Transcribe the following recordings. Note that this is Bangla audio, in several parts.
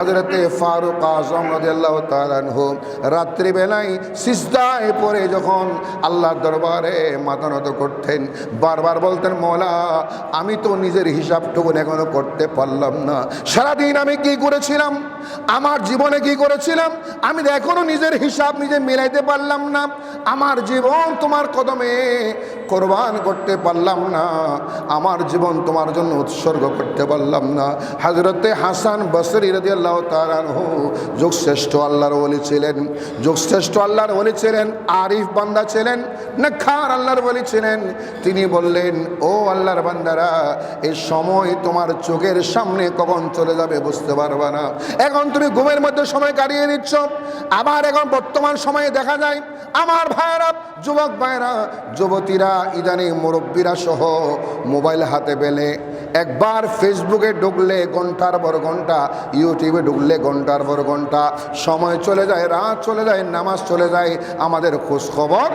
ফারুক আজম রাদিয়াল্লাহু তাআলা রাত্রিবেলায় সিজদায় পড়ে যখন আল্লাহর দরবারে মাথা নত করতেন, বারবার বলতেন, মৌলা, আমি তো নিজের হিসাবটুকু এখনও করতে পারলাম না। সারাদিন আমি কি করেছিলাম? আমার জীবনে কি করেছিলাম? আমি এখনও নিজের হিসাব নিজে মিলাইতে পারলাম না। আমার জীবন তোমার কদমে কোরবান করতে পারলাম না, আমার জীবন তোমার জন্য উৎসর্গ করতে পারলাম না। হাজরতে হাসান বসরি রাজি আল্লাহ তালানহু যোগশ্রেষ্ঠ আল্লাহর ওলি ছিলেন। যোগশ্রেষ্ঠ আল্লাহর ওলি ছিলেন, আরিফ বান্দা ছিলেন না খার আল্লাহর ওলি ছিলেন। তিনি বললেন, ও আল্লাহর বান্দারা এই সময় তোমার চোখের সামনে কখন চলে যাবে বুঝতে পারবে না। এখন তুমি ঘুমের মধ্যে সময় কাটিয়ে নিচ্ছ, আবার এখন বর্তমান সময়ে দেখা যায়, আমার ভাইয়েরা, যুবক ভাইয়েরা, যুবতীরা ইদানিং মুরব্বীরা সহ মোবাইল হাতে পেলে। একবার ফেসবুকে ঢুকলে ঘণ্টার পর ঘণ্টা ইউটিউবে ঢুকলে ঘণ্টার পর ঘণ্টা। সময় চলে যায়, রাত চলে যায়, নামাজ চলে যায়। আমাদের খোঁজ খবর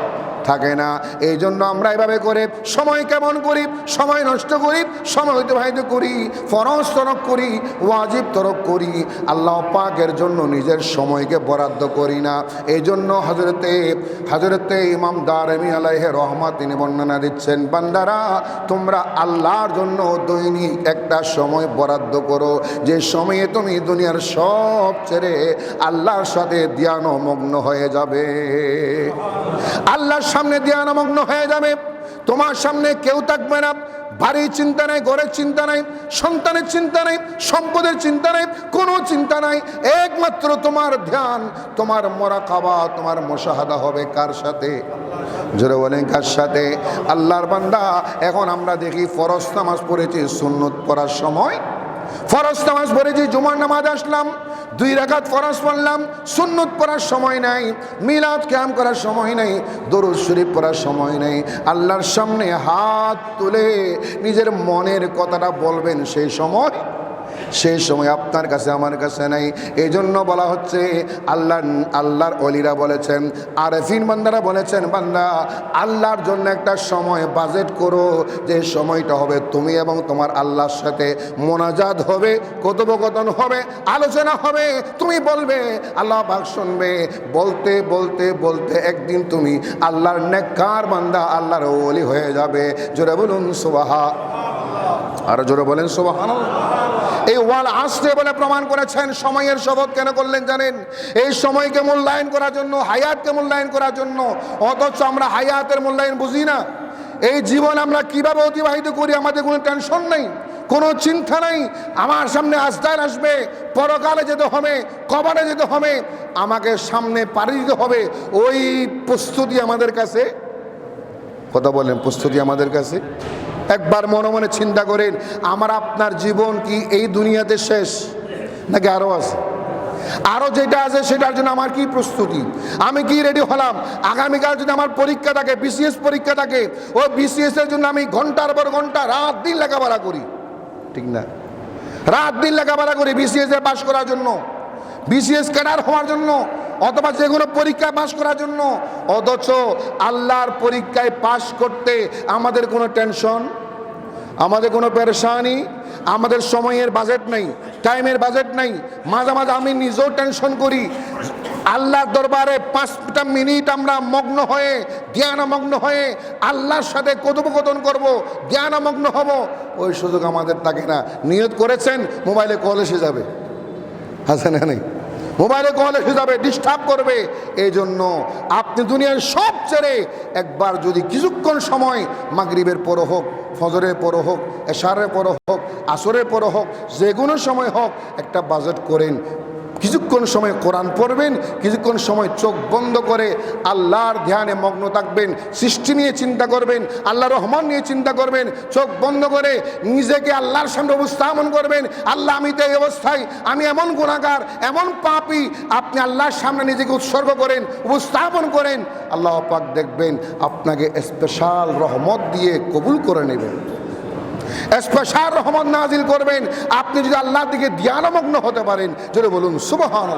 থাকে না। এই জন্য আমরা এভাবে করে সময় কেমন করি? সময় নষ্ট করি, সময় অতিবাহিত করি, ফরজ তরক করি, ওয়াজিব তরক করি। আল্লাহ পাকের জন্য নিজের সময়কে বরাদ্দ করি না। এই জন্য হজরতে হজরতে ইমাম দারমি আলাইহে রহমত তিনি বর্ণনা দিচ্ছেন, বান্দারা, তোমরা আল্লাহর জন্য দৈনিক একটা সময় বরাদ্দ করো। যে সময়ে তুমি দুনিয়ার সব ছেড়ে আল্লাহর সাথে ধ্যানমগ্ন হয়ে যাবে। আল্লাহর সামনে ধ্যানমগ্ন হয়ে যাবে। তোমার সামনে কেউ থাকবে না। বাড়ির চিন্তা নাই, ঘরের চিন্তা নাই, সন্তানের চিন্তা নাই, সম্পদের চিন্তা নাই, কোনো চিন্তা নাই। একমাত্র তোমার ধ্যান, তোমার মরা খাওয়া তোমার মশাহাদা হবে কার সাথে? জোরে বলেন, কার সাথে? আল্লাহর বান্দা, এখন আমরা দেখি ফরজ নামাজ পড়েছি, সুন্নত পড়ার সময় ফরজ নামাজ পড়েছি জুমার নামাজ আসলাম, দুই রাকাত ফরজ পড়লাম, সুন্নত পড়ার সময় নাই, মিলাদ ক্যাম করার সময় নাই, দরুদ শরীফ পড়ার সময় নাই। আল্লাহর সামনে হাত তুলে নিজের মনের কথাটা বলবেন সেই সময় সেই সময় আপনার কাছে, আমার কাছে নাই। এই জন্য বলা হচ্ছে আল্লাহ আল্লাহর অলিরা বলেছেন, আরেফিন বান্দারা বলেছেন, বান্দা, আল্লাহর জন্য একটা সময় বাজেট করো। যে সময়টা হবে তুমি এবং তোমার আল্লাহর সাথে মোনাজাত হবে, কথোপকথন হবে, আলোচনা হবে, তুমি বলবে, আল্লাহ পাক শুনবে। বলতে বলতে বলতে একদিন তুমি আল্লাহর নেককার বান্দা, আল্লাহর ওলি হয়ে যাবে। জোরে বলুন সুবাহা আর জোরে বলেন, সুবাহান এই ওয়াল আসতে বলে প্রমাণ করেছেন। সময়ের শপথ কেন করলেন জানেন? এই সময়কে মূল্যায়ন করার জন্য, হায়াতকে মূল্যায়ন করার জন্য। অথচ আমরা হায়াতের মূল্যায়ন বুঝি না। এই জীবন আমরা কীভাবে অতিবাহিত করি, আমাদের কোনো টেনশন নেই, কোনো চিন্তা নাই। আমার সামনে আজদার আসবে, পরকালে যেতে হবে, কবারে যেতে হবে। আমাকে সামনে পাড়ি দিতে হবে। ওই প্রস্তুতি আমাদের কাছে, কথা বলেন প্রস্তুতি আমাদের কাছে। একবার মনে মনে চিন্তা করেন, আমার আপনার জীবন কি এই দুনিয়াতে শেষ? নাকি আরও আছে? আরও যেটা আছে সেটার জন্য আমার কি প্রস্তুতি? আমি কি রেডি হলাম? আগামীকাল যদি আমার পরীক্ষা থাকে বিসিএস পরীক্ষা থাকে ওই বিসিএস এর জন্য আমি ঘণ্টার পর ঘণ্টা রাত দিন লেখাপড়া করি। ঠিক না? রাত দিন লেখাপড়া করি বিসিএস পাশ করার জন্য। বিসিএস ক্যাডার হওয়ার জন্য। অথবা যে কোনো পরীক্ষায় পাশ করার জন্য, অথচ আল্লাহর পরীক্ষায় পাশ করতে আমাদের কোনো টেনশন, আমাদের কোনো পেরেশানি, আমাদের সময়ের বাজেট নেই টাইমের বাজেট নেই। মাঝে মাঝে আমি নিজেও টেনশন করি। আল্লাহর দরবারে পাঁচটা মিনিট আমরা মগ্ন হয়ে, জ্ঞানমগ্ন হয়ে আল্লাহর সাথে কথোপকথন করব, জ্ঞানমগ্ন হব। ওই সুযোগ আমাদের থাকে না। নিয়ত করেছেন, মোবাইলে কল এসে যাবে। না নেই? মোবাইলে কল যাবে ডিস্টার্ব করবে। এই জন্য আপনি দুনিয়ার সব ছেড়ে একবার যদি কিছুক্ষণ সময় মাগরীবের পর হোক, ফজরের পর হোক, এশারের পর হোক, আসরের পর হোক যে কোনো সময় হোক একটা বাজেট করেন। কিছুক্ষণ সময় কোরআন পড়বেন, কিছুক্ষণ সময় চোখ বন্ধ করে আল্লাহর ধ্যানে মগ্ন থাকবেন, সৃষ্টি নিয়ে চিন্তা করবেন, আল্লাহ রহমান নিয়ে চিন্তা করবেন, চোখ বন্ধ করে নিজেকে আল্লাহর সামনে উপস্থাপন করবেন, আল্লাহ আমি তো এই অবস্থায়, আমি এমন গুণাগার, এমন পাপি, আপনি আল্লাহর সামনে নিজেকে উৎসর্গ করেন, উপস্থাপন করেন, আল্লাহ পাক দেখবেন আপনাকে স্পেশাল রহমত দিয়ে কবুল করে নেবেন। স্পেশাল রহমান নাজিল করবেন। আপনি যদি আল্লাহর দিকে ধ্যানমগ্ন হতে পারেন যদি বলুন সুবহান